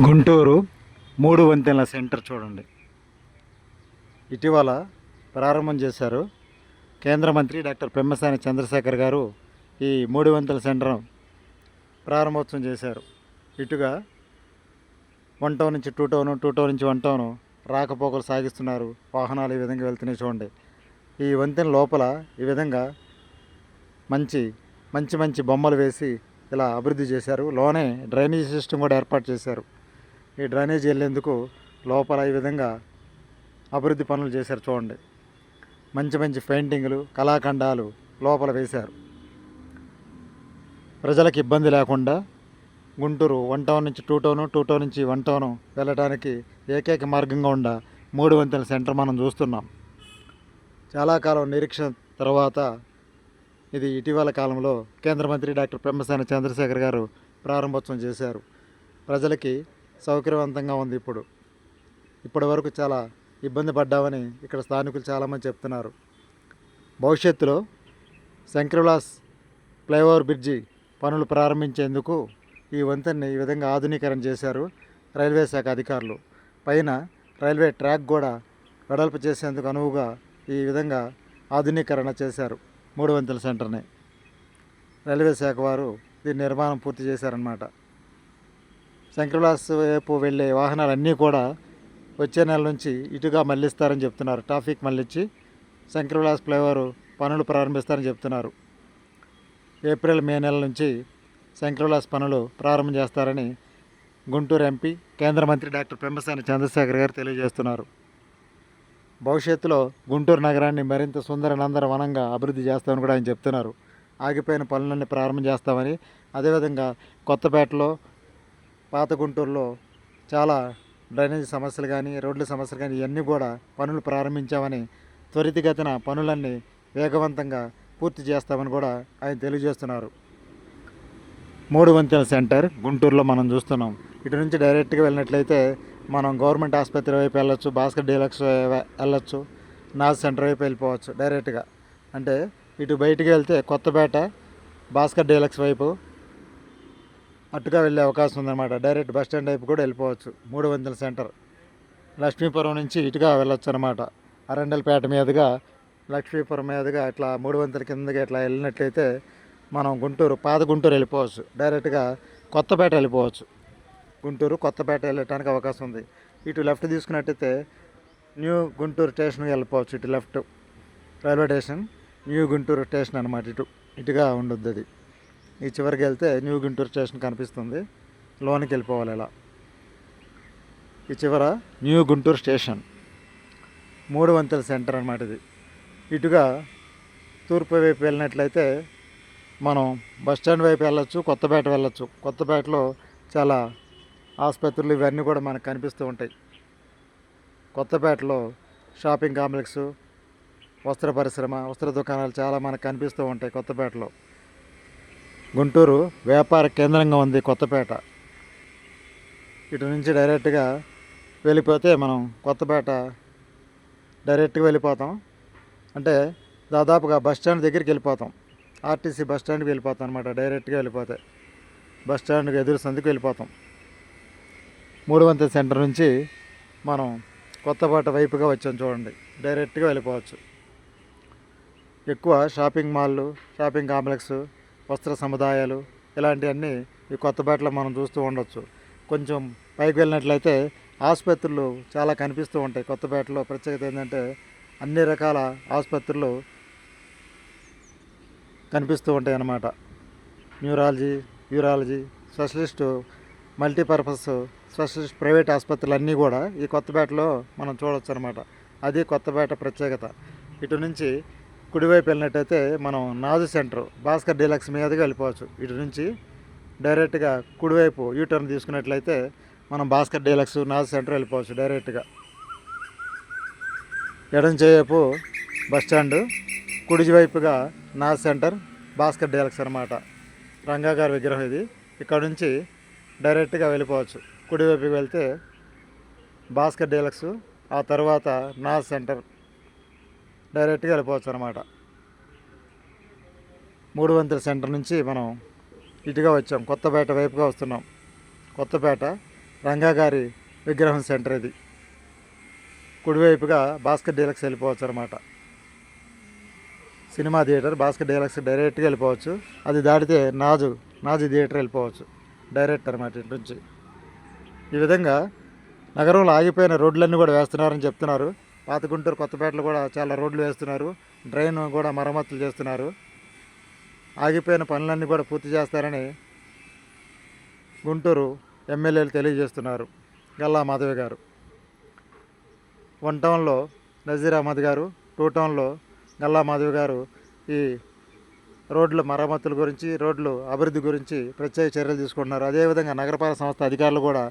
గుంటూరు మూడు వంతెనల సెంటర్ చూడండి. ఇటీవల ప్రారంభం చేశారు కేంద్ర మంత్రి డాక్టర్ పెమ్మసాని చంద్రశేఖర్ గారు ఈ మూడు వంతెల సెంటర్ ప్రారంభోత్సవం చేశారు. ఇటుగా వన్ టౌన్ నుంచి టూ టౌన్ టూ టౌన్ నుంచి వన్ టౌన్ రాకపోకలు సాగిస్తున్నారు. వాహనాలు ఈ విధంగా వెళ్తున్నాయి చూడండి. ఈ వంతెన లోపల ఈ విధంగా మంచి మంచి మంచి బొమ్మలు వేసి ఇలా అభివృద్ధి చేశారు. లోనే డ్రైనేజ్ సిస్టమ్ కూడా ఏర్పాటు చేశారు. ఈ డ్రైనేజ్ వెళ్ళేందుకు లోపల ఈ విధంగా అభివృద్ధి పనులు చేశారు చూడండి. మంచి మంచి పెయింటింగ్లు కళాఖండాలు లోపల వేశారు. ప్రజలకు ఇబ్బంది లేకుండా గుంటూరు వన్ టౌన్ నుంచి టూ టౌన్ టూ టౌన్ నుంచి వన్ టౌన్ వెళ్ళడానికి ఏకైక మార్గంగా ఉండ మూడు వంతెన సెంటర్ మనం చూస్తున్నాం. చాలా కాలం నిరీక్షణ తర్వాత ఇది ఇటీవల కాలంలో కేంద్ర మంత్రి డాక్టర్ పెమ్మసాని చంద్రశేఖర్ గారు ప్రారంభోత్సవం చేశారు. ప్రజలకి సౌకర్యవంతంగా ఉంది ఇప్పుడు. ఇప్పటి వరకు చాలా ఇబ్బంది పడ్డామని ఇక్కడ స్థానికులు చాలామంది చెప్తున్నారు. భవిష్యత్తులో శంకరవిలాస్ ఫ్లైఓవర్ బ్రిడ్జి పనులు ప్రారంభించేందుకు ఈ వంతెనని ఈ విధంగా ఆధునీకరణ చేశారు రైల్వే శాఖ అధికారులు. పైన రైల్వే ట్రాక్ కూడా వెడల్పు చేసేందుకు అనువుగా ఈ విధంగా ఆధునీకరణ చేశారు మూడు వంతుల సెంటర్ని. రైల్వే శాఖ వారు దీని నిర్మాణం పూర్తి చేశారన్నమాట. శంకర్లాస్ వైపు వెళ్ళే వాహనాలన్నీ కూడా వచ్చే నెల నుంచి ఇటుగా మళ్ళిస్తారని చెప్తున్నారు. ట్రాఫిక్ మళ్ళించి శంకరవిలాస్ ఫ్లైఓవర్ పనులు ప్రారంభిస్తారని చెప్తున్నారు. ఏప్రిల్ మే నెల నుంచి శంకరవిలాస్ పనులు ప్రారంభం చేస్తారని గుంటూరు ఎంపీ కేంద్ర మంత్రి డాక్టర్ పెంబసాని చంద్రశేఖర్ గారు తెలియజేస్తున్నారు. భవిష్యత్తులో గుంటూరు నగరాన్ని మరింత సుందర నందర వనంగా అభివృద్ధి చేస్తామని కూడా ఆయన చెప్తున్నారు. ఆగిపోయిన పనులన్నీ ప్రారంభం చేస్తామని అదేవిధంగా కొత్తపేటలో పాత గుంటూరులో చాలా డ్రైనేజ్ సమస్యలు కానీ రోడ్ల సమస్యలు కానీ ఇవన్నీ కూడా పనులు ప్రారంభించామని త్వరితగతిన పనులన్నీ వేగవంతంగా పూర్తి చేస్తామని కూడా ఆయన తెలియజేస్తున్నారు. మూడు వంతెన సెంటర్ గుంటూరులో మనం చూస్తున్నాం. ఇటు నుంచి డైరెక్ట్గా వెళ్ళినట్లయితే మనం గవర్నమెంట్ ఆసుపత్రి వైపు వెళ్ళొచ్చు భాస్కర్ డీలక్స్ వెళ్ళొచ్చు నాజ్ సెంటర్ వైపు వెళ్ళిపోవచ్చు డైరెక్ట్గా. అంటే ఇటు బయటికి వెళ్తే కొత్తపేట భాస్కర్ డీలక్స్ వైపు అటుగా వెళ్ళే అవకాశం ఉందన్నమాట. డైరెక్ట్ బస్ స్టాండ్ వైపు కూడా వెళ్ళిపోవచ్చు. మూడు వందల సెంటర్. లక్ష్మీపురం నుంచి ఇటుగా వెళ్ళొచ్చు అనమాట అరండల్పేట మీదుగా లక్ష్మీపురం మీదుగా ఇట్లా మూడు వందల కిందకి ఇట్లా వెళ్ళినట్లయితే మనం గుంటూరు పాత గుంటూరు వెళ్ళిపోవచ్చు. డైరెక్ట్గా కొత్తపేట వెళ్ళిపోవచ్చు. గుంటూరు కొత్తపేట వెళ్ళటానికి అవకాశం ఉంది. ఇటు లెఫ్ట్ తీసుకున్నట్టయితే న్యూ గుంటూరు స్టేషన్కి వెళ్ళిపోవచ్చు. ఇటు left railway station new Guntur station అనమాట ఇటు. ఇటుగా ఉండొద్దు అది. ఈ చివరికి వెళ్తే న్యూ గుంటూరు స్టేషన్ కనిపిస్తుంది. లోనికి వెళ్ళిపోవాలి ఇలా ఈ చివర న్యూ గుంటూరు స్టేషన్. మూడు వంతెల సెంటర్ అనమాట ఇది. ఇటుగా తూర్పు వైపు వెళ్ళినట్లయితే మనం బస్ స్టాండ్ వైపు వెళ్ళొచ్చు కొత్తపేట వెళ్ళొచ్చు. కొత్తపేటలో చాలా ఆసుపత్రులు ఇవన్నీ కూడా మనకు కనిపిస్తూ ఉంటాయి. కొత్తపేటలో షాపింగ్ కాంప్లెక్స్ వస్త్ర పరిశ్రమ వస్త్ర దుకాణాలు చాలా మనకు కనిపిస్తూ ఉంటాయి కొత్తపేటలో. గుంటూరు వ్యాపార కేంద్రంగా ఉంది కొత్తపేట. ఇటు నుంచి డైరెక్ట్గా వెళ్ళిపోతే మనం కొత్తపేట డైరెక్ట్గా వెళ్ళిపోతాం. అంటే దాదాపుగా బస్ స్టాండ్ దగ్గరికి వెళ్ళిపోతాం. ఆర్టీసీ బస్ స్టాండ్కి వెళ్ళిపోతాం అనమాట డైరెక్ట్గా వెళ్ళిపోతే. బస్ స్టాండ్కి ఎదురు సందుకు వెళ్ళిపోతాం. మూడు వంతెన సెంటర్ నుంచి మనం కొత్తపేట వైపుగా వచ్చాం చూడండి డైరెక్ట్గా వెళ్ళిపోవచ్చు. ఎక్కువ షాపింగ్ మాల్లు షాపింగ్ కాంప్లెక్స్ వస్త్ర సముదాయాలు ఇలాంటివన్నీ ఈ కొత్తపేటలో మనం చూస్తూ ఉండొచ్చు. కొంచెం పైకి వెళ్ళినట్లయితే ఆసుపత్రులు చాలా కనిపిస్తూ ఉంటాయి. కొత్తపేటలో ప్రత్యేకత ఏంటంటే అన్ని రకాల ఆసుపత్రులు కనిపిస్తూ ఉంటాయి అన్నమాట. Neurology urology specialist multipurpose specialist private ఆసుపత్రులు అన్నీ కూడా ఈ కొత్తపేటలో మనం చూడవచ్చు అనమాట అది కొత్తపేట ప్రత్యేకత. ఇటు నుంచి కుడివైపు వెళ్ళినట్టయితే మనం నాజు సెంటర్ భాస్కర్ డీలక్స్ మీదకి వెళ్ళిపోవచ్చు. ఇటు నుంచి డైరెక్ట్గా కుడివైపు యూటర్న్ తీసుకున్నట్లయితే మనం భాస్కర్ డీలక్స్ నాజు సెంటర్ వెళ్ళిపోవచ్చు డైరెక్ట్గా. ఎడం చేయపు బస్ స్టాండ్ కుడి వైపుగా నాజ్ సెంటర్ భాస్కర్ డీలక్స్ అనమాట రంగా గారి విగ్రహం ఇది. ఇక్కడ నుంచి డైరెక్ట్గా వెళ్ళిపోవచ్చు. కుడివైపుకి వెళ్తే భాస్కర్ డీలక్స్ ఆ తర్వాత నాజ్ సెంటర్. డైరెక్ట్గా వెళ్ళిపోవచ్చు అనమాట మూడు వంతుల సెంటర్ నుంచి మనం ఇటుగా వచ్చాం. కొత్తపేట వైపుగా వస్తున్నాం. కొత్తపేట రంగా గారి విగ్రహం సెంటర్ ఇది. కుడివైపుగా భాస్కర్ డీలక్స్ వెళ్ళిపోవచ్చు అనమాట సినిమా థియేటర్ భాస్కర్ డీలక్స్ డైరెక్ట్గా వెళ్ళిపోవచ్చు. అది దాటితే నాజు నాజు థియేటర్ వెళ్ళిపోవచ్చు. డైరెక్ట్ అనమాట ఇంటి నుంచి. ఈ విధంగా నగరంలో ఆగిపోయిన రోడ్లన్నీ కూడా వేస్తున్నారని చెప్తున్నారు. పాత గుంటూరు కొత్తపేటలో కూడా చాలా రోడ్లు వేస్తున్నారు. డ్రైన్ కూడా మరమ్మతులు చేస్తున్నారు. ఆగిపోయిన పనులన్నీ కూడా పూర్తి చేస్తారని గుంటూరు ఎమ్మెల్యేలు తెలియజేస్తున్నారు. గల్లా మాధవి గారు. వన్ టౌన్లో నజీర్ అహ్మద్ గారు టూ టౌన్లో గల్లా మాధవి గారు ఈ రోడ్ల మరమ్మతుల గురించి రోడ్లు అభివృద్ధి గురించి ప్రత్యేక చర్యలు తీసుకుంటున్నారు. అదేవిధంగా నగరపాలక సంస్థ అధికారులు కూడా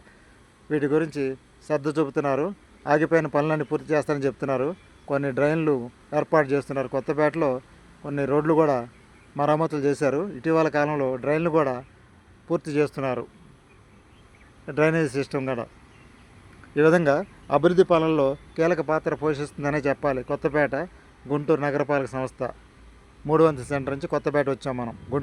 వీటి గురించి శ్రద్ధ చూపుతున్నారు. ఆగిపోయిన పనులన్నీ పూర్తి చేస్తారని చెప్తున్నారు. కొన్ని డ్రైన్లు ఏర్పాటు చేస్తున్నారు. కొత్తపేటలో కొన్ని రోడ్లు కూడా మరమ్మతులు చేశారు. ఇటీవల కాలంలో డ్రైన్లు కూడా పూర్తి చేస్తున్నారు. డ్రైనేజ్ సిస్టమ్ కూడా. ఈ విధంగా అభివృద్ధి పాలనలో కీలక పాత్ర పోషిస్తుందనే చెప్పాలి. కొత్తపేట గుంటూరు నగరపాలక సంస్థ. మూడు వందల సెంటర్ నుంచి కొత్తపేట వచ్చాం మనం. గుంటూరు